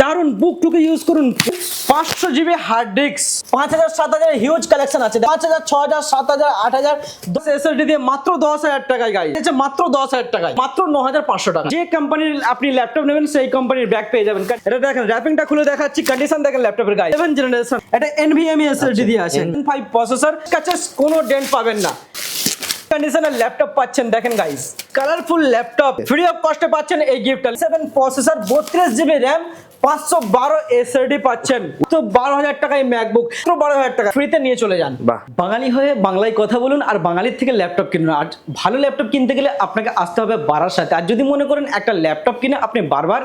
দারুণ বুক টুকে ইউজ করুন। পাঁচশো জিবি হার্ড ডিস্ক পাঁচ হাজার সাত হাজার হিউজ কালেকশন আছে। পাঁচ হাজার ছ হাজার সাত হাজার আট হাজার। দশ এসএসডি দিয়ে মাত্র দশ হাজার টাকায় গাড়ি আছে মাত্র দশ হাজার টাকায়। মাত্র ন হাজার পাঁচশো টাকা। যে কোম্পানির আপনি ল্যাপটপ নেবেন সেই কোম্পানির ব্যাগ পেয়ে যাবেন। এটা দেখেন র্যাপিংটা খুলে দেখাচ্ছি। কন্ডিশন দেখেন ল্যাপটপের গায়ে সেভেন জেনারেশন এটা এনভিএমই এসএসডি দিয়ে আছে। ফাইভ প্রসেসর কাছে কোনো ডেন্ট পাবেন না। কন্ডিশনের ল্যাপটপ পাচ্ছেন দেখেন guys colourful laptop free of কস্টে পাচ্ছেন এই গিফট সেভেন প্রসেসর বত্রিশ জিবি র্যাম পাঁচশো বারো এসএসডি পাচ্ছেন। তো বারো হাজার টাকায় ম্যাকবুক তো বারো হাজার টাকা। ফ্রিতে নিয়ে চলে যান। বাঙালি হয়ে বাংলায় কথা বলুন আর বাঙালির থেকে ল্যাপটপ কিনুন। আর ভালো ল্যাপটপ কিনতে গেলে আপনাকে আসতে হবে বারার সাথে। আর যদি মনে করেন একটা ল্যাপটপ কিনে আপনি বারবার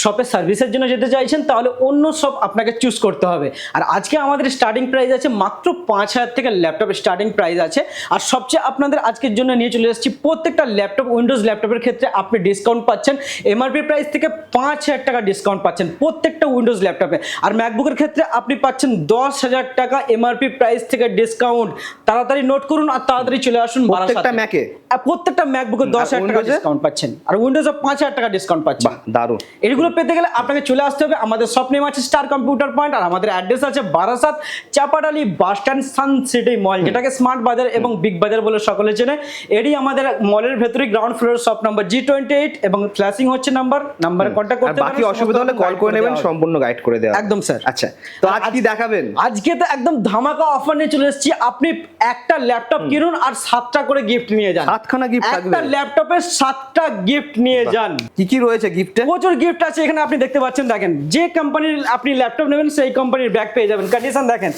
শপে সার্ভিসের জন্য যেতে চাইছেন তাহলে অন্য শপ আপনাকে চুজ করতে হবে। আর আজকে আমাদের স্টার্টিং প্রাইস আছে মাত্র পাঁচ হাজার থেকে ল্যাপটপ স্টার্টিং প্রাইস আছে। আর সবচেয়ে আপনাদের আজকের জন্য নিয়ে চলে এসেছি প্রত্যেকটা ল্যাপটপ উইন্ডোজ ল্যাপটপের ক্ষেত্রে আপনি ডিসকাউন্ট পাচ্ছেন। এমআরপি প্রাইস থেকে পাঁচ হাজার টাকা ডিসকাউন্ট পাচ্ছেন। প্রত্যেকটা উইন্ডোজ ল্যাপটপে আর ম্যাকবুকের ক্ষেত্রে আপনি পাচ্ছেন দশ হাজার টাকা এমআরপি প্রাইস থেকে ডিসকাউন্ট তাড়াতাড়ি নোট করুন আর তাড়াতাড়ি চলে আসুন প্রত্যেকটা ম্যাকে প্রত্যেকটা ম্যাকবুকে দশ হাজার টাকা ডিসকাউন্ট পাচ্ছেন। আর উইন্ডোজে পাঁচ হাজার টাকা ডিসকাউন্ট পাচ্ছেন। দারুণ। এগুলো পেতে গেলে আপনাকে চলে আসতে হবে। আমাদের নেম আছে স্টার কম্পিউটার পয়েন্ট আর আমাদের অ্যাড্রেস আছে Barasat Chapadali bus stand Sun City mall যেটাকে স্মার্ট বাজার এবং বিগ বাজার বলে সকলে চেনে। এরই আমাদের মলের ভেতরে ground floor shop number G twenty eight এবং ফ্ল্যাশিং হচ্ছে নাম্বার নাম্বারে কন্ট্যাক্ট করতে বাকি অসুবিধা হলে কল করে নেবেন সম্পূর্ণ গাইড করে দেওয়া একদম স্যার। আচ্ছা তো আজ কি দেখাবেন? আজকে তো একদম ধামাকা অফার নিয়ে চলে এসেছি। আপনি একটা ল্যাপটপ কিনুন আর সাতটা করে গিফট নিয়ে যান। সাতখানা গিফট থাকবে? একটা ল্যাপটপের সাতটা গিফট নিয়ে যান। কি কি রয়েছে গিফটে প্রচুর গিফট আছে এখানে আপনি দেখতে পাচ্ছেন দেখেন। যে কোম্পানির আপনি ল্যাপটপ নেবেন সেই কোম্পানির ব্যাগ পেয়ে যাবেন। কন্ডিশন দেখেন।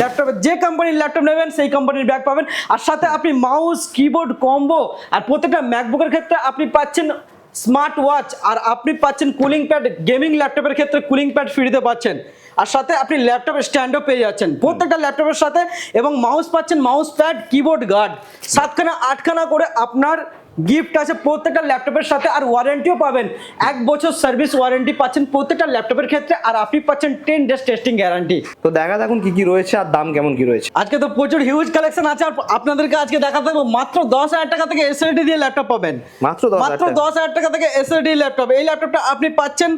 ল্যাপটপে যে কোম্পানির ল্যাপটপ নেবেন সেই কোম্পানির ব্যাগ পাবেন। আর সাথে আপনি মাউস কিবোর্ড কম্বো আর প্রত্যেকটা ম্যাকবুকের ক্ষেত্রে আপনি পাচ্ছেন স্মার্ট ওয়াচ আর আপনি পাচ্ছেন কুলিং প্যাড গেমিং ল্যাপটপের ক্ষেত্রে কুলিং প্যাড ফ্রিতে পাচ্ছেন। আর সাথে আপনি ল্যাপটপ স্ট্যান্ডও পেয়ে যাচ্ছেন। প্রত্যেকটা ল্যাপটপের সাথে, এবং মাউস পাচ্ছেন মাউস প্যাড কিবোর্ড গার্ড সাতখানা, আটখানা করে আপনার গিফট আছে প্রত্যেকটা ল্যাপটপের সাথে আর ওয়ারেন্টিও পাবেন। এক বছর সার্ভিস ওয়ারেন্টি পাচ্ছেন প্রত্যেকটা ল্যাপটপের ক্ষেত্রে আর আপনি পাচ্ছেন টেন ডেজ টেস্টিং গ্যারান্টি তো দেখা দেখুন কি কি রয়েছে আর দাম কেমন কি রয়েছে। আজকে তো প্রচুর হিউজ কালেকশন আছে আর আপনাদেরকে আজকে দেখাতে হবে মাত্র দশ হাজার টাকা থেকে এসএসডি দিয়ে ল্যাপটপ পাবেন। মাত্র মাত্র দশ হাজার টাকা থেকে এসএসডি ল্যাপটপ এই ল্যাপটপটা আপনি পাচ্ছেন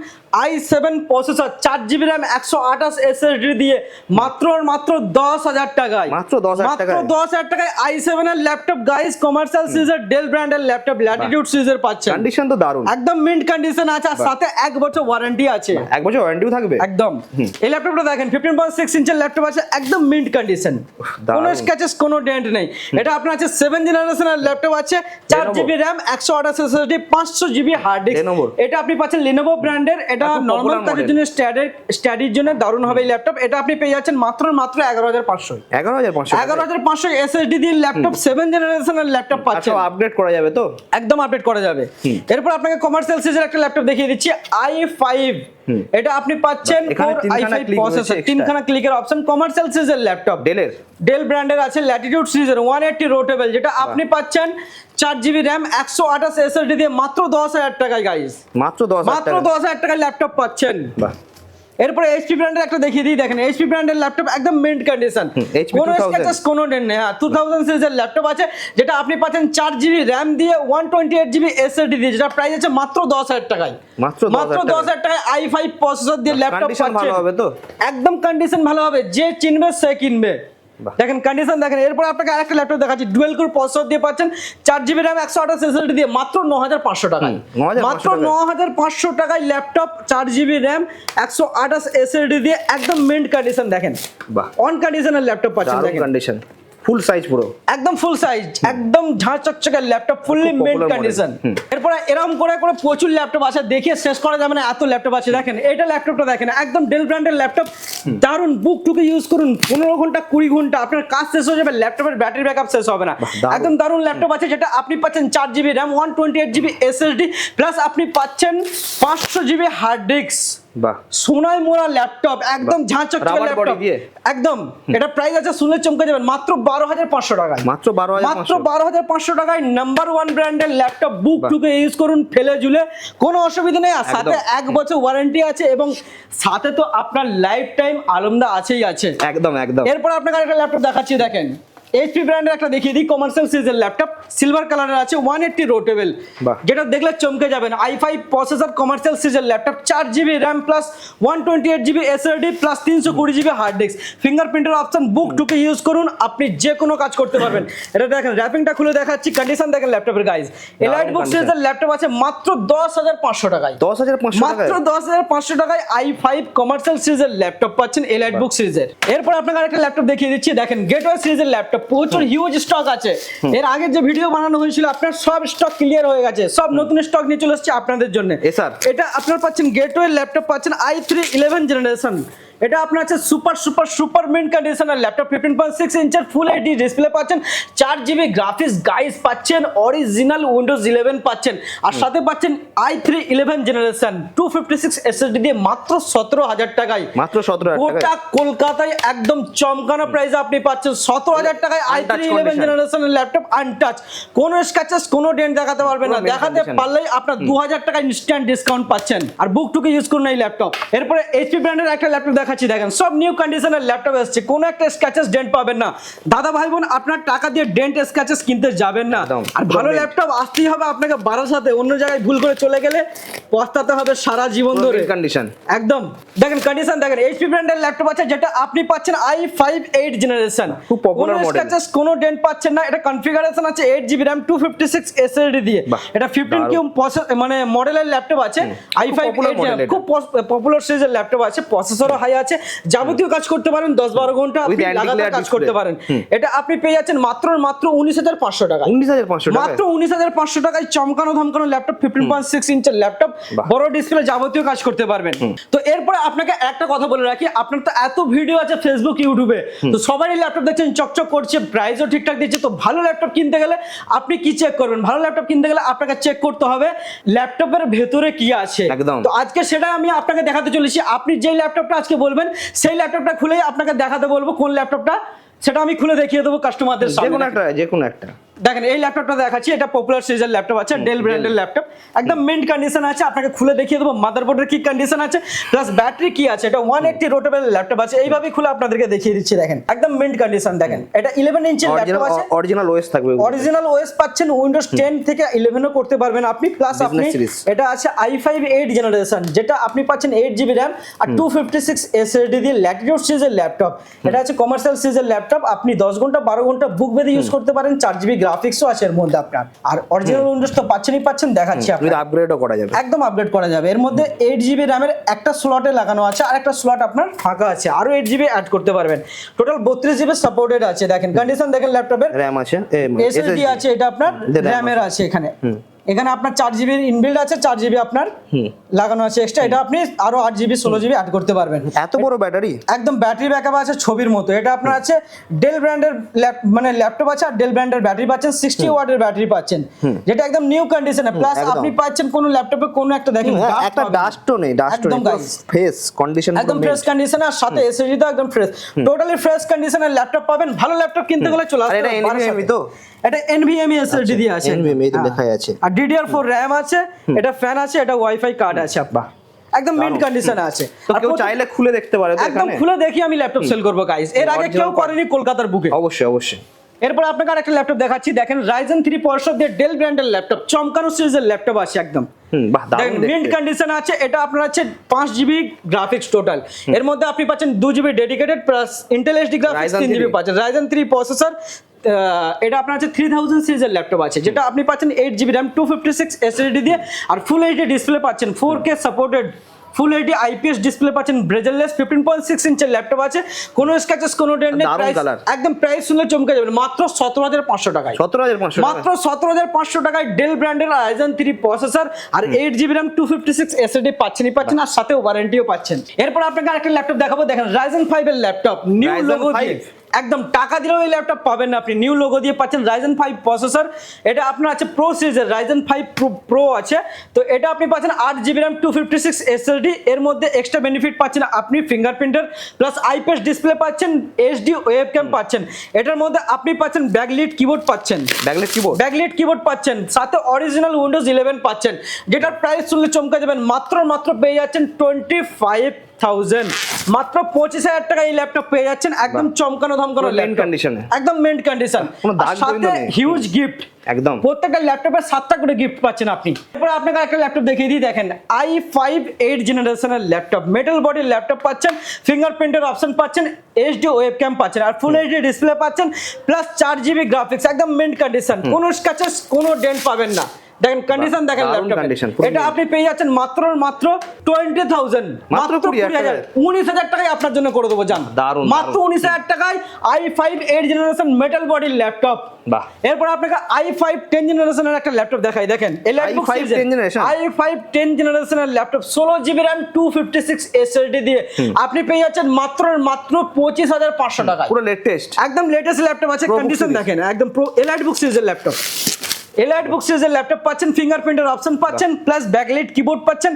আই সেভেন প্রসেসর চার জিবি র্যাম একশো আঠাশ এসএসডি দিয়ে মাত্র আর মাত্র দশ হাজার টাকায়। মাত্র 10,000 মাত্র? দশ হাজার টাকায় আই সেভেন এর ল্যাপটপ গাইস কমার্শিয়াল সিরিজের ডেল ব্র্যান্ডের ল্যাপটপ ল্যাটিটিউড সিরিজের পাচ্ছেন। কন্ডিশন তো দারুণ। একদম মিন্ট কন্ডিশন আছে আর সাথে এক বছর ওয়ারেন্টি আছে। এক বছর ওয়ারেন্টিও থাকবে? একদম। এই ল্যাপটপটা দেখেন ফিফটিন পয়েন্ট সিক্স ইঞ্চের ল্যাপটপ আছে একদম মিন্ট কন্ডিশন কোনো স্ক্যাচেস কোনো ডেন্ট নেই। এটা আপনার আছে সেভেন জেনারেশনের ল্যাপটপ আছে চার জিবি র্যাম একশো আঠাশ এসএসডি পাঁচশো জিবি হার্ড ডিস্ক। এটা আপনি পাচ্ছেন লিনোভো ব্র্যান্ডের এটা নর্মাল কাজের জন্য স্ট্যাডের স্টাডির জন্য দারুণ হবে এই ল্যাপটপ এটা আপনি পেয়ে যাচ্ছেন মাত্র মাত্র এগারো হাজার পাঁচশো। এগারো হাজার পাঁচশো। এগারো হাজার পাঁচশো এসএসডি দিয়ে ল্যাপটপ সেভেন জেনারেশনের ল্যাপটপ পাচ্ছেন। আপগ্রেড করা যাবে। তো? একদম আপডেট করা যাবে। এরপর আপনাকে কমার্শিয়াল সিরিজের একটা ল্যাপটপ দেখিয়ে দিচ্ছি আই ফাইভ এটা আপনি পাচ্ছেন প্রসেসর তিনখানা ক্লিকের অপশন কমার্শিয়াল সিরিজের ল্যাপটপ ডেলের ডেল ব্র্যান্ডের আছে ল্যাটিটিউড সিরিজের ওয়ান এইটটি রোটেবল যেটা আপনি পাচ্ছেন চার জিবি র্যাম একশো আঠাশ এসএসডি দিয়ে মাত্র দশ হাজার টাকায় গাইস মাত্র দশ মাত্র দশ হাজার টাকায় ল্যাপটপ পাচ্ছেন। বাহ। এরপরে এইচপি ব্র্যান্ডের একটা দেখিয়ে দিই দেখেন এইচপি ব্র্যান্ডের ল্যাপটপ একদম মিন্ট কন্ডিশন কোনো 2000 স্ক্যাচেস কোনো নেই হ্যাঁ টু থাউজেন্ড সিরিজের ল্যাপটপ আছে যেটা আপনি পাচ্ছেন চার জিবি র্যাম দিয়ে one twenty eight GB SSD দিয়ে যেটা প্রাইস আছে মাত্র দশ হাজার টাকায়। মাত্র দশ হাজার টাকায় আই ফাইভ প্রসেসর দিয়ে ল্যাপটপ ভালো হবে তো? একদম কন্ডিশন ভালো হবে যে চিনবে সে কিনবে। দেখেন কন্ডিশন দেখেন এরপর আপনাকে আরেকটা ল্যাপটপ দেখাচ্ছি ডুয়েল কোর প্রসেসর দিয়ে পাচ্ছেন চার জিবি র্যাম একশো আঠাশ এসএসডি দিয়ে মাত্র ন হাজার পাঁচশো টাকায়। হুম, 9,500 মাত্র টাকায়। ন হাজার পাঁচশো টাকায় ল্যাপটপ চার জিবি র্যাম একশো আঠাশ এসএসডি দিয়ে একদম মিন্ট কন্ডিশন দেখেন। বাহ। অন কন্ডিশনের ল্যাপটপ পাচ্ছেন কন্ডিশন ফুল সাইজ পুরো। একদম ফুল সাইজ একদম ঝাঁ চকচকে ল্যাপটপ ফুললি মেন্ট কন্ডিশন। এরপরে এরকম করে করে প্রচুর ল্যাপটপ আছে দেখিয়ে শেষ করা যাবে না এত ল্যাপটপ আছে। দেখেন এটা ল্যাপটপটা দেখেন একদম ডেল ব্র্যান্ডের ল্যাপটপ দারুণ বুক টুকে ইউজ করুন পনেরো ঘণ্টা কুড়ি ঘণ্টা আপনার কাজ শেষ হয়ে যাবে ল্যাপটপের ব্যাটারি ব্যাকআপ শেষ হবে না। একদম দারুণ ল্যাপটপ আছে যেটা আপনি পাচ্ছেন চার GB RAM one twenty eight GB SSD plus আপনি পাচ্ছেন পাঁচশো জিবি হার্ড ডিস্ক বাহ। সোনায় মোড়া ল্যাপটপ একদম ঝাঁ চকচকে Rubber body ল্যাপটপ একদম। এটা প্রাইস আছে শুনলে চমকে যাবেন মাত্র বারো হাজার পাঁচশো টাকায়। মাত্র বারো হাজার মাত্র বারো হাজার পাঁচশো টাকায় নাম্বার ওয়ান ব্র্যান্ডের ল্যাপটপ বুক। টুকে ইউজ করুন ফেলে ঝুলে। কোনো অসুবিধা নেই আর সাথে এক বছর ওয়ারেন্টি আছে এবং সাথে তো আপনার লাইফ টাইম আলমদা আছেই আছে। একদম একদম। এরপর আপনাকে একটা ল্যাপটপ দেখাচ্ছি দেখেন। এইচপি ব্র্যান্ডের একটা দেখিয়ে দিই কমার্শিয়াল সিরিজের ল্যাপটপ সিলভার কালারের আছে ওয়ান এইটটি রোটেবল। যেটা দেখলে চমকে যাবেন আই ফাইভ প্রসেসর কমার্শিয়াল সিরিজের ল্যাপটপ চার GB RAM plus one twenty eight GB SSD plus তিনশো কুড়ি জিবি হার্ড ডিস্ক ফিঙ্গারপ্রিন্টের অপশন বুক টুকে ইউজ করুন আপনি যে কোনো কাজ করতে পারবেন। এটা দেখেন র্যাপিংটা খুলে দেখাচ্ছি কন্ডিশন দেখেন ল্যাপটপের গাইজ এলাইট বুক। সিরিজের ল্যাপটপ আছে মাত্র দশ হাজার পাঁচশো টাকায়। দশ হাজার পাঁচশো মাত্র দশ হাজার পাঁচশো টাকায় আই ফাইভ কমার্শিয়াল সিরিজের ল্যাপটপ পাচ্ছেন এলাইট বুক সিরিজের এরপর আপনাকে একটা ল্যাপটপ দেখিয়ে দিচ্ছি দেখেন গেটওয়ে সিরিজের ল্যাপটপ প্রচুর হিউজ স্টক আছে। এর আগে যে ভিডিও বানানো হয়েছিল আপনার সব স্টক ক্লিয়ার হয়ে গেছে। সব নতুন স্টক নিয়ে চলে এসেছে আপনাদের জন্য। এটা আপনার পাচ্ছেন গেটওয়ে ল্যাপটপ পাচ্ছেন আই থ্রি ইলেভেন জেনারেশন এটা আপনার আছে সুপার সুপার সুপার মিন্ট কন্ডিশনের ল্যাপটপ ফিফটিন পয়েন্ট সিক্স ইঞ্চের ফুল এইচডি ডিসপ্লে পাচ্ছেন। চার জিবি গ্রাফিক্স গাইস পাচ্ছেন অরিজিনাল উইন্ডোজ ইলেভেন পাচ্ছেন। আর সাথে পাচ্ছেন i three eleven generation two fifty six SSD দিয়ে মাত্র সতেরো হাজার টাকায়। মাত্র সতেরো গোটা কলকাতায় একদম চমকানো প্রাইসে আপনি পাচ্ছেন। সতেরো হাজার টাকায় আই থ্রি ইলেভেন। জেনারেশনের ল্যাপটপ আনটাচ কোনো স্ক্যাচেস কোনো ডেন্ট দেখাতে পারবেন না। দেখাতে পারলেই আপনার দু হাজার টাকা ইনস্ট্যান্ট ডিসকাউন্ট পাচ্ছেন। আর বুক টুকে ইউজ করুন এই ল্যাপটপ এরপরে এইচপি ব্র্যান্ডের একটা ল্যাপটপ দেখাচ্ছি দেখেন সব নিউ কন্ডিশনের ল্যাপটপ এসছে। কোনো একটা স্ক্র্যাচেস ডেন্ট পাবেন না। দাদা ভাই বোন আপনার টাকা দিয়ে ডেন্ট স্ক্র্যাচেস কিনতে যাবেন না। আর ভালো ল্যাপটপ আসতেই হবে আপনাকে বারাসাতে অন্য জায়গায় ভুল করে চলে গেলে পস্তাতে হবে সারা জীবন ধরে। কন্ডিশন একদম। দেখেন কন্ডিশন দেখেন এইচপি ব্র্যান্ডের ল্যাপটপ আছে যেটা আপনি পাচ্ছেন আই ফাইভ এইট জেনারেশন খুব model। স্ক্র্যাচেস কোনো ডেন্ট পাচ্ছেন না। এটা কনফিগারেশন আছে eight GB RAM two fifty six SSD দিয়ে। এটা ফিফটিন। কিউ মানে মডেলের ল্যাপটপ আছে। আই ফাইভ খুব পপুলার সিরিজের ল্যাপটপ আছে। প্রসেসরও হাই আছে যাবতীয় কাজ করতে পারেন দশ বারো ঘণ্টা লাগাতার কাজ করতে পারেন। এটা আপনি পেয়ে যাচ্ছেন মাত্র মাত্র উনিশ হাজার পাঁচশো টাকা। উনিশ হাজার পাঁচশো মাত্র উনিশ হাজার পাঁচশো টাকায় চমকানো ধমকানো ল্যাপটপ ফিফটিন পয়েন্ট সিক্স ইঞ্চের ল্যাপটপ বড় ডিসপ্লে যাবতীয় কাজ করতে পারবেন। তো এরপরে আপনাকে একটা কথা বলে রাখি আপনার তো এত ভিডিও আছে ফেসবুক ইউটিউবে তো সবারই ল্যাপটপ দেখছেন চকচক করছে প্রাইসও ঠিকঠাক দিচ্ছে। তো ভালো ল্যাপটপ কিনতে গেলে আপনি কি চেক করবেন? ভালো ল্যাপটপ কিনতে গেলে আপনাকে চেক করতে হবে ল্যাপটপের ভেতরে কি আছে। একদম। তো আজকে সেটা আমি আপনাকে দেখাতে চলেছি। আপনি যে ল্যাপটপটা আজকে বলবেন সেই ল্যাপটপটা খুলেই আপনাকে দেখাতে বলব কোন ল্যাপটপটা সেটা আমি খুলে দেখিয়ে দেবো কাস্টমারদের যে কোনো একটা যে কোনো একটা। দেখেন এই ল্যাপটপটা দেখাচ্ছি এটা পপুলার সিরিজের ল্যাপটপ আছে ডেল ব্র্যান্ডের ল্যাপটপ একদম মিন্ট কন্ডিশন আছে আপনাকে খুলে দেখিয়ে দেবো মাদারবোর্ডের কি কন্ডিশন আছে প্লাস ব্যাটারি কি আছে এটা ওয়ান এইটটি রোটেবল ল্যাপটপ আছে এইভাবে খুলে আপনাদেরকে দেখিয়ে দিচ্ছি দেখেন একদম মিন্ট কন্ডিশন দেখেন। এটা ইলেভেন ইঞ্চের ল্যাপটপ আছে। অরিজিনাল ওয়েস থাকবে অরিজিনাল ওএস পাচ্ছেন উইন্ডোজ টেন থেকে ইলেভেনও করতে পারবেন আপনি প্লাস আপনি এটা আছে আই ফাইভ এইট জেনারেশন যেটা আপনি পাচ্ছেন এইট জিবি র্যাম আর টু ফিফটি সিক্স এসএসডি দিয়ে ল্যাটিটিউড সিরিজের ল্যাপটপ এটা আছে কমার্শিয়াল সিরিজের ল্যাপটপ আপনি দশ ঘণ্টা বারো ঘণ্টা বুক বেঁধে ইউজ করতে পারেন চার জিবি গ্রাফিক্সও আছে এর মধ্যে আপনার। আর অরিজিনাল উইন্ডোজ তো পাচ্ছেনই পাচ্ছেন দেখাচ্ছি আপনি আপগ্রেডও করা যাবে। একদম আপগ্রেড করা যাবে। এর মধ্যে এইট জিবি র্যামের একটা স্লটে লাগানো আছে আর একটা স্লট আপনার ফাঁকা আছে। আরও এইট জিবি অ্যাড করতে পারবেন। টোটাল বত্রিশ জিবি সাপোর্টেড আছে। দেখেন কন্ডিশন দেখেন ল্যাপটপের র্যাম আছে এসএসডি আছে এটা আপনার র্যামের আছে। এখানে। এখানে আপনার চার জিবি ইনবিল্ড আছে চার জিবি আপনার লাগানো আছে এক্সট্রা এটা আপনি আরও আট জিবি ষোলো জিবি অ্যাড করতে পারবেন। এত বড় ব্যাটারি? একদম ব্যাটারি ব্যাকআপ আছে ছবির মতো। এটা আপনার আছে ডেল ব্র্যান্ডের মানে ল্যাপটপ আছে আর ডেল ব্র্যান্ডের ব্যাটারি পাচ্ছেন সিক্সটি ওয়াটের ব্যাটারি পাচ্ছেন। যেটা একদম নিউ কন্ডিশনে প্লাস আপনি পাচ্ছেন কোনো ল্যাপটপে কোনো একটা দেখেন একটা পাবেন। ডাস্টও নেই ডাস্টও একদম নেই guys। কন্ডিশন একদম ফ্রেশ কন্ডিশনে আর সাথে এসএসডি তো একদম ফ্রেশ টোটালি ফ্রেশ কন্ডিশনের ল্যাপটপ পাবেন ভালো ল্যাপটপ কিনতে গেলে চলে আর আসতে এটা। NVMe তো? এটা এনভিএমই এসএসডি দিয়ে আছে তো হ্যাঁ। লেখাই আছে। আর DDR4 RAM আছে এটা ফ্যান আছে এটা ওয়াইফাই কার্ড আছে আপা একদম মিন্ট কন্ডিশনে আছে। আর কেউ চাইলে খুলে দেখতে পারে একদম খুলে দেখি আমি ল্যাপটপ সেল করব গাইস এর আগে কেউ করেনি কলকাতার বুকে। অবশ্যই অবশ্যই। এরপর আপনাকে আরেকটা ল্যাপটপ দেখাচ্ছি। দেখেন রাইজেন থ্রি পয়সা দিয়ে ডেল ব্র্যান্ডের ল্যাপটপ চমকানো সিরিজের ল্যাপটপ আছে একদম। মিন্ট কন্ডিশন আছে এটা আপনার আছে পাঁচ জিবি গ্রাফিক্স টোটাল এর মধ্যে আপনি পাচ্ছেন দু GB dedicated plus Intel HD graphics তিন জিবি পাচ্ছেন। রাইজেন থ্রি প্রসেসর এটা আপনার আছে থ্রি থাউজেন্ড সিরিজের ল্যাপটপ আছে যেটা আপনি পাচ্ছেন eight GB RAM two fifty six SSD দিয়ে আর ফুল এইচডি ডিসপ্লে পাচ্ছেন four K supported full HD IPS display পাচ্ছেন ব্রেজেললেস ফিফটিন পয়েন্ট সিক্স ইঞ্চের ল্যাপটপ আছে কোনো স্ক্যাচেস কোনো ডেন্ট নেই একদম প্রাইস শুনলে চমকে যাবেন মাত্র সতেরো হাজার পাঁচশো টাকায়। সতেরো হাজার পাঁচশো মাত্র সতেরো হাজার পাঁচশো টাকায় ডেল ব্র্যান্ডের আইজন থ্রি প্রসেসর আর eight GB RAM two fifty six SSD পাচ্ছেনই পাচ্ছেন আর সাথে ওয়ারেন্টিও পাচ্ছেন। এরপর আপনাকে আরেকটা ল্যাপটপ দেখাবো দেখেন রাইজেন ফাইভ এর ল্যাপটপ নিউ লোগো দিয়ে 5 একদম টাকা দিলেও এই ল্যাপটপ পাবেন না আপনি। নিউ লোগো দিয়ে পাচ্ছেন রাইজেন ফাইভ প্রসেসর এটা আপনার আছে প্রো সিরিজের রাইজেন ফাইভ প্রো আছে। তো এটা আপনি পাচ্ছেন আট GB RAM two fifty six SSD এর মধ্যে এক্সট্রা বেনিফিট পাচ্ছেন আপনি ফিঙ্গারপ্রিন্টার প্লাস আইপিএস ডিসপ্লে পাচ্ছেন এইচডি ওয়েব ক্যাম পাচ্ছেন। এটার মধ্যে আপনি পাচ্ছেন ব্যাকলিট কিবোর্ড পাচ্ছেন। ব্যাকলেট কিবোর্ড ব্যাকলিট কিবোর্ড পাচ্ছেন। সাথে অরিজিনাল উইন্ডোজ ইলেভেন পাচ্ছেন। যেটার প্রাইস শুনলে চমকে যাবেন। মাত্র মাত্র পেয়ে যাচ্ছেন টোয়েন্টি ফাইভ থাউজেন্ড মাত্র পঁচিশ হাজার টাকা এই ল্যাপটপ পেয়ে যাচ্ছেন একদম চমকানো ধমকানো condition এ। একদম মেন্ট কন্ডিশন সাথে হিউজ গিফট একদম। প্রত্যেকটা ল্যাপটপের সাতটা করে গিফট পাচ্ছেন আপনি। এরপর আপনাকে একটা ল্যাপটপ দেখিয়ে দিই দেখেন আই ফাইভ এইট জেনারেশনের ল্যাপটপ মেটাল বডির ল্যাপটপ পাচ্ছেন ফিঙ্গারপ্রিন্টের অপশন পাচ্ছেন এইচডি ওয়েব ক্যাম পাচ্ছেন আর ফুল এইচডি ডিসপ্লে পাচ্ছেন প্লাস চার জিবি গ্রাফিক্স একদম মেন্ট কন্ডিশন কোনো স্ক্যাচেস কোনো ডেন্ট পাবেন না। দেখেন কন্ডিশন দেখেন এটা আপনি পেয়ে যাচ্ছেন মাত্র মাত্র টোয়েন্টি থাউজেন্ড মাত্র মাত্র 20,000 কুড়ি হাজার। উনিশ হাজার টাকায় আপনার জন্য করে দেবো জান। দারুণ, মাত্র। উনিশ হাজার টাকায় i five eight generation metal বডির ল্যাপটপ বাহ। এরপর আপনাকে আই ফাইভ টেন জেনারেশনের একটা ল্যাপটপ দেখাই দেখেন। i5 10 generation? I five ten জেনারেশনের ল্যাপটপ ষোলো GB RAM two fifty six SSD দিয়ে। আপনি পেয়ে যাচ্ছেন মাত্র মাত্র পঁচিশ হাজার পাঁচশো টাকায়। পুরো লেটেস্ট একদম লেটেস্ট ল্যাপটপ আছে কন্ডিশন দেখেন একদম প্রো এলাইট বুক সিরিজের ল্যাপটপ এলাইট বুক সিরিজের ল্যাপটপ পাচ্ছেন ফিঙ্গারপ্রিন্টের অপশন পাচ্ছেন প্লাস ব্যাকলাইট কিবোর্ড পাচ্ছেন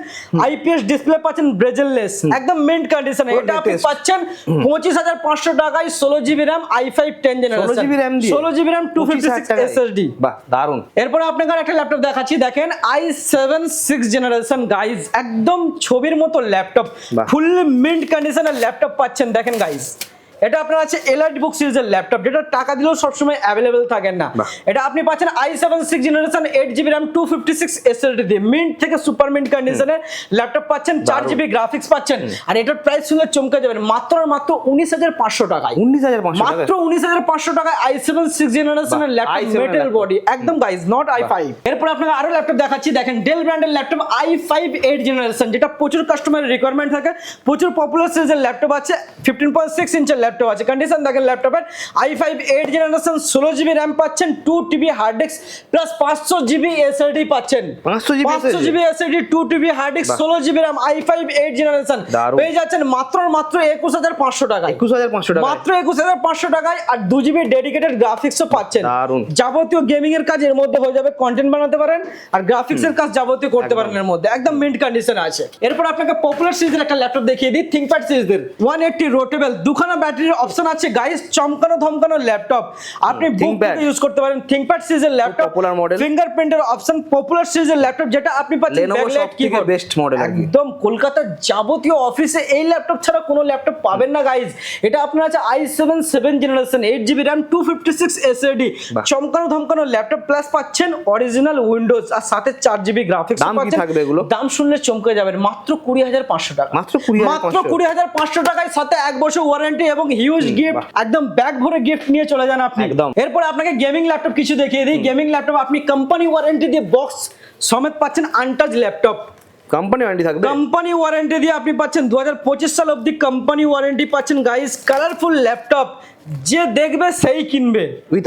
আইপিএস ডিসপ্লে পাচ্ছেন ব্রেজেললেস একদম মেন্ট কন্ডিশন এটা আপনি পাচ্ছেন পঁচিশ হাজার পাঁচশো টাকায় ষোলো GB RAM i five ten generation 16 GB RAM দিয়ে? ষোলো GB RAM two fifty 25,000 six টাকায়? এসএসডি বাহ দারুণ। এরপর আপনাকে একটা ল্যাপটপ দেখাচ্ছি দেখেন i seven six generation guys একদম ছবির মতো ল্যাপটপ ফুল মিন্ট কন্ডিশনের ল্যাপটপ পাচ্ছেন দেখেন গাইজ এটা আপনার আছে এলাইট বুক সিরিজের ল্যাপটপ যেটা টাকা দিলেও সবসময় অ্যাভেলেবেল থাকেন না। এটা আপনি পাচ্ছেন i seven six generation eight GB RAM two fifty six SSD দিয়ে মিন্ট থেকে সুপার মিন্ট কন্ডিশনের ল্যাপটপ পাচ্ছেন চার জিবি গ্রাফিক্স পাচ্ছেন। আর এটার প্রাইস শুনলে চমকে যাবেন মাত্র মাত্র উনিশ হাজার পাঁচশো টাকায়। উনিশ হাজার মাত্র উনিশ হাজার পাঁচশো টাকায় আই সেভেন সিক্স জেনারেশনের ল্যাপটপ i7 মেটাল বডি একদম গাইজ নট আই ফাইভ এরপর আপনাকে আরও ল্যাপটপ দেখাচ্ছি দেখেন ডেল ব্র্যান্ডের laptop i five eight generation যেটা প্রচুর কাস্টমারের রিকোয়ারমেন্ট থাকে প্রচুর পপুলার সিরিজের ল্যাপটপ আছে ফিফটিন পয়েন্ট সিক্স ইঞ্চের ল্যাপটপ আছে। কন্ডিশন দেখেন ল্যাপটপের আই ফাইভ এইট জেনারেশন ষোলো জিবি র্যাম পাচ্ছেন two TB hard disk plus পাঁচশো জিবি এসএসডি পাচ্ছেন। 500 GB পাঁচশো? GB SSD two TB hard disk ষোলো GB RAM i five eight generation পেয়ে যাচ্ছেন মাত্র মাত্র একুশ হাজার পাঁচশো টাকায়। একুশ হাজার পাঁচশো টাকা মাত্র একুশ হাজার পাঁচশো টাকায় আর দু জিবি ডেডিকেটেড গ্রাফিক্সও পাচ্ছেন। যাবতীয় গেমিং এর কাজ এর মধ্যে হয়ে যাবে কন্টেন্ট বানাতে পারেন আর গ্রাফিক্স এর কাজ যাবতীয় করতে পারেন এর মধ্যে। একদম মিন্ট কন্ডিশন আছে। এরপর আপনাকে পপুলার সিরিজের একটা ল্যাপটপ দেখিয়ে দিই থিংকপ্যাড সিরিজের ওয়ান এইটটি রোটেবল দুখানা ব্যাটারির অপশন আছে গাইস চমকানো ধমকানো ল্যাপটপ আপনি বুক ThinkPad। ইউজ করতে পারেন থিংকপ্যাড সিরিজের ল্যাপটপ popular model। ফিঙ্গারপ্রিন্টের অপশন পপুলার সিরিজের ল্যাপটপ যেটা আপনি পাচ্ছেন Lenovo backlight সবথেকে keyboard। best model আর কি। একদম কলকাতার যাবতীয় অফিসে এই ল্যাপটপ ছাড়া কোনো ল্যাপটপ পাবেন না গাইজ এটা আপনার আছে i seven seven generation eight GB RAM two fifty six SSD বাহ। চমকানো ধমকানো ল্যাপটপ প্লাস পাচ্ছেন অরিজিনাল উইন্ডোজ আর সাথে চার জিবি গ্রাফিক্স দাম কি থাকবে এগুলো? দাম শুনলে চমকে যাবেন মাত্র কুড়ি হাজার পাঁচশো টাকা মাত্র 20,500 মাত্র কুড়ি হাজার পাঁচশো টাকায় সাথে এক বছর ওয়ারেন্টি এবং হিউজ গিফট একদম ব্যাগ ভরে গিফট নিয়ে চলে যান আপনি। একদম। এরপর আপনাকে গেমিং ল্যাপটপ কিছু দেখিয়ে দিই। গেমিং ল্যাপটপ আপনি কোম্পানি ওয়ারেন্টি দিয়ে বক্স সমেত পাচ্ছেন আনটাচ ল্যাপটপ কোম্পানি ওয়ারেন্টি থাকবে। কোম্পানি ওয়ারেন্টি দিয়ে আপনি পাচ্ছেন দু হাজার পঁচিশ সাল অবধি কোম্পানি ওয়ারেন্টি পাচ্ছেন। গাইস কালারফুল ল্যাপটপ যে দেখবে সেই কিনবে। উইথ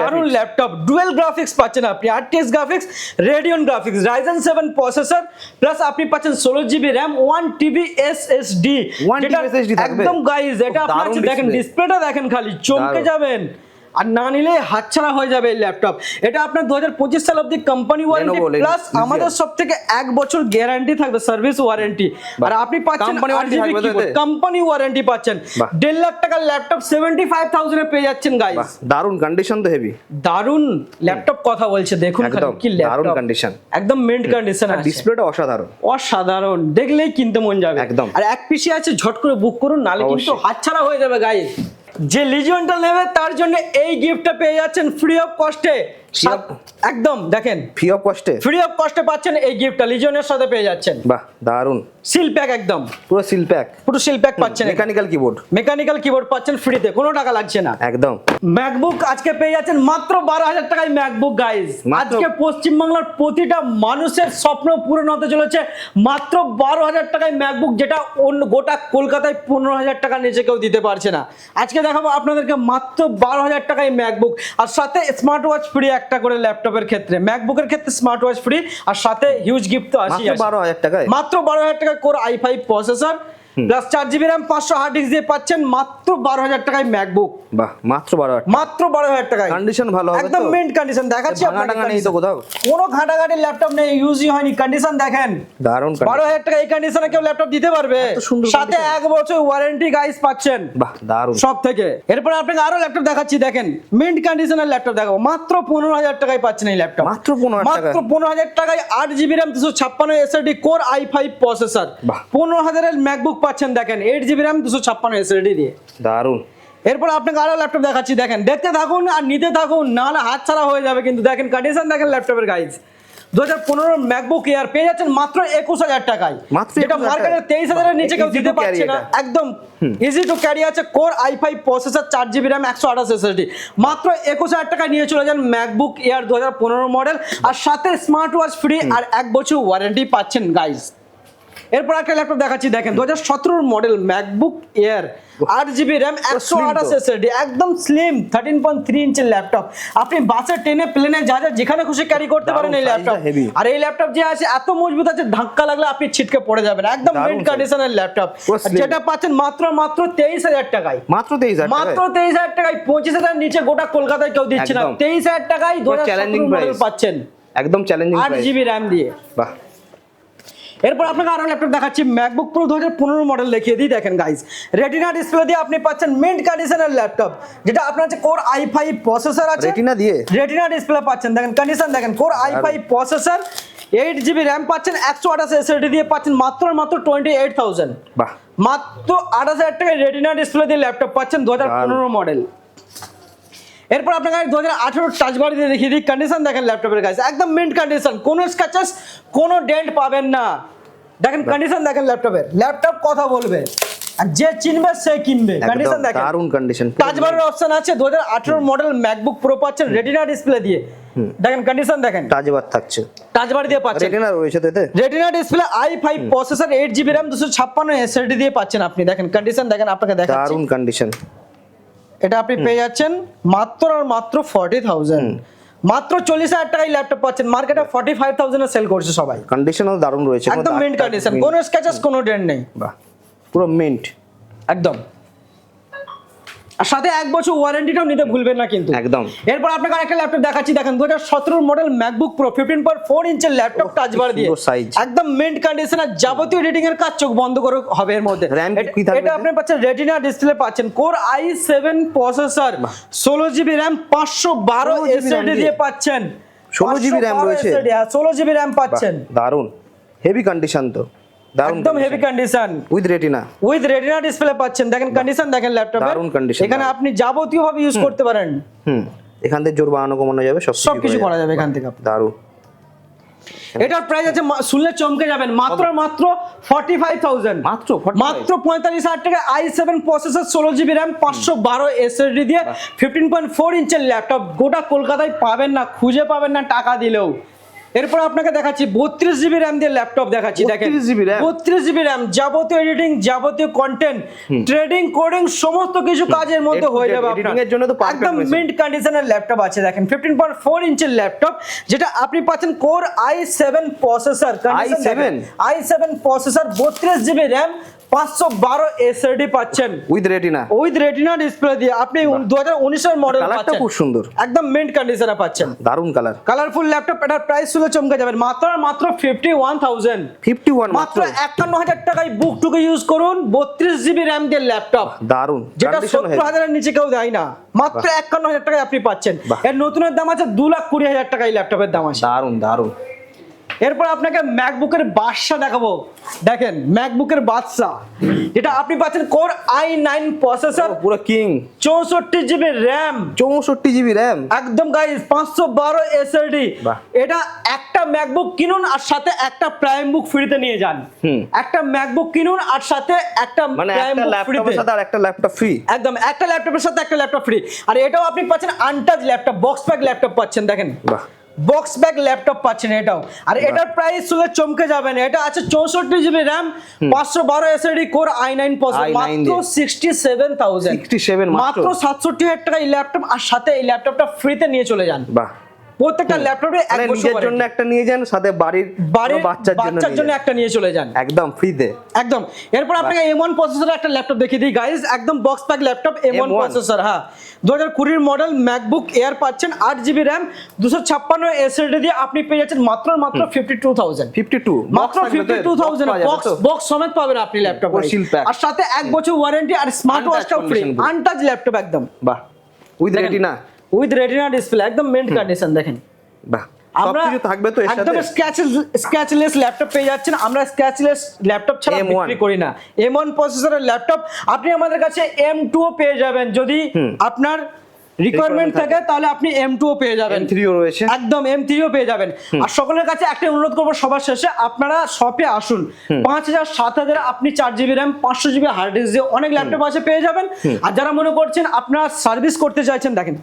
দারুণ graphics। ল্যাপটপ ডুয়েল গ্রাফিক্স পাচ্ছেন আপনি RTX graphics Radeon graphics Ryzen seven processor plus আপনি পাচ্ছেন ষোলো GB RAM one TB S S D 1 TB SSD থাকবে? একদম গাইজ এটা আপনার দেখেন ডিসপ্লেটা দেখেন খালি চমকে যাবেন। আর না নিলে হাতছাড়া হয়ে যাবে এই ল্যাপটপ এটা আপনার দু হাজার পঁচিশ সাল অবধি কোম্পানি ওয়ারেন্টি প্লাস আমাদের সব থেকে এক বছর গ্যারান্টি থাকবে সার্ভিস ওয়ারেন্টি আর আপনি পাচ্ছেন? কোম্পানি ওয়ারেন্টি পাচ্ছেন। দেড় লাখ টাকার ল্যাপটপ সেভেন্টি ফাইভ থাউজেন্ডে পেয়ে যাচ্ছেন গাইস দারুণ কন্ডিশন তো হেভি দারুণ ল্যাপটপ কথা বলছে দেখুন কি দারুণ কন্ডিশন একদম মিন্ট কন্ডিশন আছে। ডিসপ্লেটা অসাধারণ। অসাধারণ। দেখলেই কিনতে মন যাবে। একদম। আর এক পিসি আছে ঝট করে বুক করুন নালে কিন্তু হাতছাড়া হয়ে যাবে গাইস যে লিজিয়নটা নেবে তার জন্য এই গিফটটা পেয়ে যাচ্ছেন ফ্রি অফ কস্টে একদম দেখেন। ফি অফ কস্টে ফ্রি অফ কস্টে পাচ্ছেন এই গিফটটা লিজিয়নের সাথে পেয়ে যাচ্ছেন। বাহ দারুণ। সিল প্যাক একদম। পুরো সিল প্যাক পুরো সিল প্যাক পাচ্ছেন। মেকানিক্যাল কিবোর্ড মেকানিক্যাল কিবোর্ড পাচ্ছেন ফ্রিতে কোনো টাকা লাগছে না। একদম। ম্যাকবুক আজকে পেয়ে যাচ্ছেন মাত্র বারো হাজার টাকায় ম্যাকবুক গাইজ আজকে পশ্চিমবাংলার প্রতিটা মানুষের স্বপ্ন পূরণ হতে চলেছে। মাত্র বারো হাজার টাকায় ম্যাকবুক যেটা অন্য গোটা কলকাতায় পনেরো হাজার টাকা নিচে কেউ দিতে পারছে না। আজকে দেখাবো আপনাদেরকে মাত্র বারো হাজার টাকায় ম্যাকবুক আর সাথে স্মার্ট ওয়াচ ফ্রি একটা করে ল্যাপটপের ক্ষেত্রে। ম্যাকবুকের ক্ষেত্রে স্মার্ট ওয়াচ ফ্রি আর সাথে হিউজ গিফট তো আসি মাত্র বারো হাজার টাকায়? মাত্র বারো হাজার টাকা core i five processor plus চার জিবি র্যাম পাঁচশো হার্ড ডিস্ক দিয়ে পাচ্ছেন মাত্র বারো হাজার টাকায় ম্যাকবুক বাহ মাত্র বারো হাজার মাত্র বারো হাজার টাকায়। কন্ডিশন ভালো একদম মেন্ট কন্ডিশন দেখাচ্ছি নেই তো কোথাও? কোনো ঘাটাঘাটি ল্যাপটপ নেই ইউজই হয়নি। কন্ডিশন দেখেন। দারুণ বারো হাজার টাকা এই কন্ডিশনে কেউ ল্যাপটপ দিতে পারবে? সাথে এক বছর ওয়ারেন্টি গাইস পাচ্ছেন। বাহ দারুণ। সব থেকে। এরপর আপনাকে আরও ল্যাপটপ দেখাচ্ছি দেখেন। মিন্ট কন্ডিশনের ল্যাপটপ দেখাবো। মাত্র পনেরো হাজার টাকায় পাচ্ছেন এই ল্যাপটপ মাত্র 15,000 মাত্র পনেরো হাজার টাকায় আট জিবি র্যাম দুশো ছাপ্পান্ন SSD core i five processor. পনেরো হাজারের ম্যাকবুক পাচ্ছেন দেখেন এইট জিবি র্যাম দুশো ছাপ্পান্ন এসএসডি দিয়ে। দারুণ এরপর আপনাকে আরও ল্যাপটপ দেখাচ্ছি দেখেন দেখতে থাকুন আর নিতে থাকুন না না হাত ছাড়া হয়ে যাবে কিন্তু দেখেন কন্ডিশন দেখেন ল্যাপটপের গাইজ দু হাজার পনেরো ম্যাকবুক এয়ার পেয়ে যাচ্ছেন মাত্র একুশ হাজার টাকায়। যেটা 21,000 মার্কেটে তেইশ হাজারের নিচে কেউ দিতে পারছে না। একদম ইজি টু ক্যারি আছে কোর আই ফাইভ প্রসেসর চার জিবি র্যাম একশো আঠাশ এসএসডি মাত্র একুশ হাজার টাকায় নিয়ে চলে যান ম্যাকবুক এয়ার দু হাজার পনেরো মডেল আর সাথে স্মার্ট ওয়াচ ফ্রি আর এক বছর ওয়ারেন্টি পাচ্ছেন গাইজ এরপর একটা ল্যাপটপ দেখাচ্ছি দেখেন দু হাজার সতেরোর মডেল ম্যাকবুক এয়ার আট জিবি র্যাম একশো আঠাশ এসএসডি একদম স্লিম থার্টিন পয়েন্ট থ্রি ইঞ্চের ল্যাপটপ আপনি বাসে ট্রেনে প্লেনে যা যা যেখানে খুশি ক্যারি করতে পারেন এই ল্যাপটপ আর এই ল্যাপটপ যে আছে এত মজবুত আছে ধাক্কা লাগলে আপনি ছিটকে পড়ে যাবেন। একদম মিড কন্ডিশনের ল্যাপটপ যেটা পাচ্ছেন মাত্র মাত্র তেইশ হাজার টাকায়। মাত্র তেইশ হাজার মাত্র? তেইশ হাজার টাকায় পঁচিশ হাজার নিচে গোটা কলকাতায় কেউ দিচ্ছে না। তেইশ হাজার টাকায় দু হাজার পাচ্ছেন। একদম চ্যালেঞ্জিং আট জিবি র্যাম দিয়ে। বাহ। এরপর আপনাকে আরও ল্যাপটপ দেখাচ্ছি ম্যাকবুক প্রো দু হাজার পনেরো মডেল দেখিয়ে দিই দেখেন গাইস রেটিনা ডিসপ্লে দিয়ে আপনি পাচ্ছেন মিন্ট কন্ডিশনের ল্যাপটপ যেটা আপনার হচ্ছে কোর আই ফাইভ প্রসেসর আছে। রেটিনা দিয়ে? রেটিনা ডিসপ্লে পাচ্ছেন দেখেন কন্ডিশন দেখেন core i five processor eight GB RAM পাচ্ছেন একশো আঠাশ এসএসডি দিয়ে পাচ্ছেন মাত্র মাত্র টোয়েন্টি এইট থাউজেন্ড মাত্র আঠাশ হাজার টাকায় রেটিনা ডিসপ্লে দিয়ে ল্যাপটপ পাচ্ছেন দু হাজার পনেরো মডেল এরপর আপনাকে দু হাজার আঠেরো টাচ বার দিয়ে দেখিয়ে দিই কন্ডিশন দেখেন ল্যাপটপের কাছে একদম মিন্ট কন্ডিশন কোনো স্ক্র্যাচেস কোনো ডেন্ট পাবেন না। দেখেন কন্ডিশন দেখেন ল্যাপটপের ল্যাপটপ কথা বলবে। আর যে চিনবে সে কিনবে। কন্ডিশন দেখেন। দারুণ কন্ডিশন টাচ বারের অপশন আছে দু হাজার আঠেরো মডেল ম্যাকবুক প্রো পাচ্ছেন রেটিনা ডিসপ্লে দিয়ে। দেখেন কন্ডিশন দেখেন। টাচ বার থাকছে। টাচ বার দিয়ে পাচ্ছেন। রেটিনা রয়েছে তো এতে Retina display i five processor eight GB RAM দুশো ছাপ্পান্ন এসএসডি দিয়ে পাচ্ছেন আপনি। দেখেন কন্ডিশন দেখেন আপনাকে দেখাচ্ছি। দারুণ কন্ডিশন এটা আপনি পেয়ে যাচ্ছেন মাত্র আর মাত্র ফর্টি থাউজেন্ড মাত্র চল্লিশ হাজার টাকায় ল্যাপটপ পাচ্ছেন। মার্কেটে ফর্টি ফাইভ থাউজেন্ডে সেল করছে সবাই। কন্ডিশনও দারুণ রয়েছে। একদম মেন্ট কন্ডিশন কোনো স্ক্যাচেস কোনো ডেন্ট নেই। বাহ। পুরো মিন্ট একদম। আর সাথে এক বছর ওয়ারেন্টিটাও নিতে ভুলবেন না কিন্তু। একদম। এরপর আপনাকে একটা ল্যাপটপ দেখাচ্ছি দেখেন দু হাজার সতেরো model MacBook Pro fifteen point four ইঞ্চের laptop touch bar দিয়ে। একদম মেন্ট কন্ডিশনের যাবতীয় এডিটিং এর কাজ চোখ বন্ধ করে হবে এর মধ্যে। এটা- এটা আপনি পাচ্ছেন রেটিনা ডিসপ্লে পাচ্ছেন। কোর আই সেভেন প্রসেসর ষোলো জিবি র্যাম পাঁচশো বারো 16 এসএসডি দিয়ে? পাচ্ছেন। ষোলো জিবি র্যাম রয়েছে? ষোলো জিবি র্যাম পাচ্ছেন। দারুণ হেভি কন্ডিশন তো। একদম heavy condition with Retina with Retina display পাচ্ছেন। দেখেন কন্ডিশন দেখেন ল্যাপটপে দারুণ কন্ডিশন এখানে আপনি যাবতীয় ভাবে ইউজ করতে পারেন। হুম। এখান থেকে জোর বাড়ানো কমানো যাবে সব সব কিছু করা যাবে এখান থেকে আপনি। দারুণ। এটার প্রাইস আছে শুনলে চমকে যাবেন। মাত্র মাত্র ফর্টি ফাইভ থাউজেন্ড মাত্র মাত্র পঁয়তাল্লিশ হাজার টাকা আই সেভেন প্রসেসর ষোলো জিবি র্যাম পাঁচশো বারো এসএসডি দিয়ে ফিফটিন পয়েন্ট ফোর ইঞ্চের ল্যাপটপ গোটা কলকাতায় পাবেন না খুঁজে পাবেন না টাকা দিলেও। এরপর আপনাকে দেখাচ্ছি বত্রিশ জিবি র্যাম দিয়ে ল্যাপটপ দেখাচ্ছি দেখেন। 32 GB বত্রিশ জিবি র্যাম যাবতীয় এডিটিং যাবতীয় কন্টেন্ট ট্রেডিং কোডিং সমস্ত কিছু কাজের মধ্যে হয়ে যাবে আপনার। জন্য তো একদম মিন্ট কন্ডিশনের ল্যাপটপ আছে দেখেন। ফিফটিন পয়েন্ট ফোর ইঞ্চের ল্যাপটপ যেটা আপনি পাচ্ছেন core i seven processor i7? I seven processor বত্রিশ জিবি র্যাম পাঁচশো বারো এসএসডি পাচ্ছেন। With Retina with Retina display দিয়ে আপনি দু হাজার উনিশের মডেল কালারটা খুব সুন্দর। একদম মিন্ট কন্ডিশনে পাচ্ছেন। দারুণ কালার কালারফুল ল্যাপটপ এটার প্রাইস শুনে চমকে যাবেন মাত্র মাত্র fifty one thousand fifty one মাত্র একান্ন হাজার টাকায় বুক টুকে ইউজ করুন। বত্রিশ জিবি র্যাম দিয়ে ল্যাপটপ দারুণ। যেটা সত্তর হাজারের নিচে কেউ দেয় না। মাত্র একান্ন হাজার টাকায় আপনি পাচ্ছেন। এর নতুনের দাম আছে দু লাখ কুড়ি হাজার টাকায় ল্যাপটপের দাম আছে। দারুণ দারুণ। এরপর আপনাকে ম্যাকবুকের বাদশা দেখাবো। দেখেন ম্যাকবুকের বাদশা। যেটা আপনি পাচ্ছেন কোর আই নাইন প্রসেসর পুরো কিং। চৌষট্টি জিবি র্যাম চৌষট্টি জিবি র্যাম একদম গাইস পাঁচশো বারো এসএলডি। এটা একটা ম্যাকবুক কিনুন আর সাথে একটা প্রাইম বুক ফ্রিতে নিয়ে যান। একটা ম্যাকবুক কিনুন আর সাথে একটা মানে একটা ল্যাপটপের সাথে আর একটা ল্যাপটপ ফ্রি একদম একটা ল্যাপটপের সাথে একটা ল্যাপটপ ফ্রি আর এটাও আপনি পাচ্ছেন untouch laptop box pack laptop পাচ্ছেন দেখেন। বাহ। বক্স ব্যাগ ল্যাপটপ পাচ্ছেন এটাও। আর এটার প্রাইস শুনে চমকে যাবেন এটা আছে চৌষট্টি জিবি র্যাম পাঁচশো বারো SSD core I nine i9 মাত্র সিক্সটি সেভেন থাউজেন্ড 67 মাত্র। মাত্র। সাতষট্টি হাজার টাকা এই ল্যাপটপ আর সাথে এই ল্যাপটপটা ফ্রিতে নিয়ে চলে যান। বাহ। প্রত্যেকটা ল্যাপটপে এক মানে নিজের জন্য একটা নিয়ে যান সাথে বাড়ির বাড়ির বাচ্চার জন্য বাচ্চার জন্য একটা নিয়ে চলে যান। একদম ফ্রিতে একদম। এরপর আপনাকে এম ওয়ান প্রসেসরের একটা ল্যাপটপ দেখিয়ে দিই। গাইজ একদম box pack laptop M one M1 processor হ্যাঁ। দু হাজার কুড়ির মডেল ম্যাকবুক এয়ার পাচ্ছেন আট জিবি র্যাম দুশো ছাপ্পান্ন এসএসডি দিয়ে আপনি পেয়ে যাচ্ছেন মাত্র মাত্র fifty two thousand fifty two মাত্র fifty two thousand box box সমেত পাবেন আপনি ল্যাপটপ। আর সাথে এক বছর ওয়ারেন্টি আর স্মার্ট ওয়াচটাও ফ্রি আনটাচ ল্যাপটপ একদম। বাহ। উইথ রেডি না উইথ রেটিনা ডিসপ্লে একদম মেন্ট কন্ডিশন দেখেন। বাহ আমরা থাকবে তো একদম স্ক্র্যাচলেস ল্যাপটপ পেয়ে যাচ্ছেন। আমরা স্ক্র্যাচলেস ল্যাপটপ ছাড়া বিক্রি করি না। এম ওয়ান প্রসেসরের ল্যাপটপ আপনি আমাদের কাছে এম পেয়ে যাবেন। যদি আপনার রিকোয়ারমেন্ট থাকে তাহলে আপনি এম টু পেয়ে যাবেন। থ্রিও রয়েছে। একদম এম থ্রিও পেয়ে যাবেন। আর সকলের কাছে একটা অনুরোধ করব সবার শেষে আপনারা শপে আসুন। পাঁচ হাজার সাত হাজার আপনি চার জিবি র্যাম পাঁচশো জিবি হার্ড ডিস্ক দিয়ে অনেক ল্যাপটপ আছে পেয়ে যাবেন। আর যারা মনে করছেন আপনারা সার্ভিস করতে চাইছেন দেখেন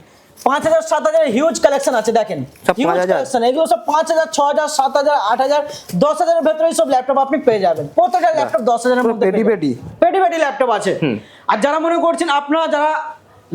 পাঁচ হাজার সাত হাজার হিউজ কালেকশন আছে দেখেন। সব হিউজ কালেকশন এগুলো সব পাঁচ হাজার ছ হাজার সাত হাজার আট হাজার দশ হাজারের ভেতরে সব ল্যাপটপ আপনি পেয়ে যাবেন। প্রত্যেকটা ল্যাপটপ দশ হাজারের মধ্যে পেটি পেটি ল্যাপটপ আছে। আর যারা মনে করছেন আপনারা যারা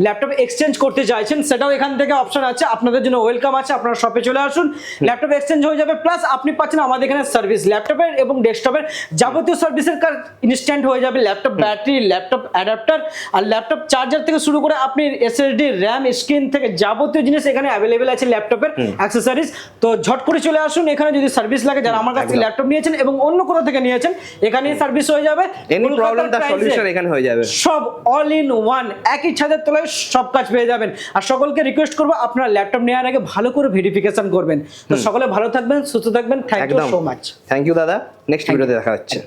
ল্যাপটপ এক্সচেঞ্জ করতে চাইছেন সেটাও এখান থেকে অপশন আছে আপনাদের জন্য ওয়েলকাম আছে আপনারা শপে চলে আসুন। ল্যাপটপ এক্সচেঞ্জ হয়ে যাবে প্লাস আপনি পাচ্ছেন আমাদের এখানে সার্ভিস ল্যাপটপের এবং ডেস্কটপের যাবতীয় সার্ভিসের কাজ ইনস্ট্যান্ট হয়ে যাবে ল্যাপটপ ব্যাটারি ল্যাপটপ অ্যাডাপ্টার আর ল্যাপটপ চার্জার থেকে শুরু করে আপনি এসএসডি র্যাম স্ক্রিন থেকে যাবতীয় জিনিস এখানে অ্যাভেলেবেল আছে ল্যাপটপের অ্যাক্সেসরিজ তো ঝট করে চলে আসুন এখানে যদি সার্ভিস লাগে যারা আমার কাছ থেকে ল্যাপটপ নিয়েছেন এবং অন্য কোথাও থেকে নিয়েছেন এখানেই সার্ভিস হয়ে যাবে। এনি প্রবলেম তার সলিউশন এখানে হয়ে যাবে। সব অল ইন ওয়ান একই ছাদের তলায় সব কাজ পেয়ে যাবেন। আর সকলকে রিকোয়েস্ট করব আপনার ল্যাপটপ নেওয়ার আগে ভালো করে ভেরিফিকেশন করবেন। তো সকলে ভালো থাকবেন সুস্থ থাকবেন। Thank you so much thank you দাদা। নেক্সট ভিডিওতে দেখা হচ্ছে।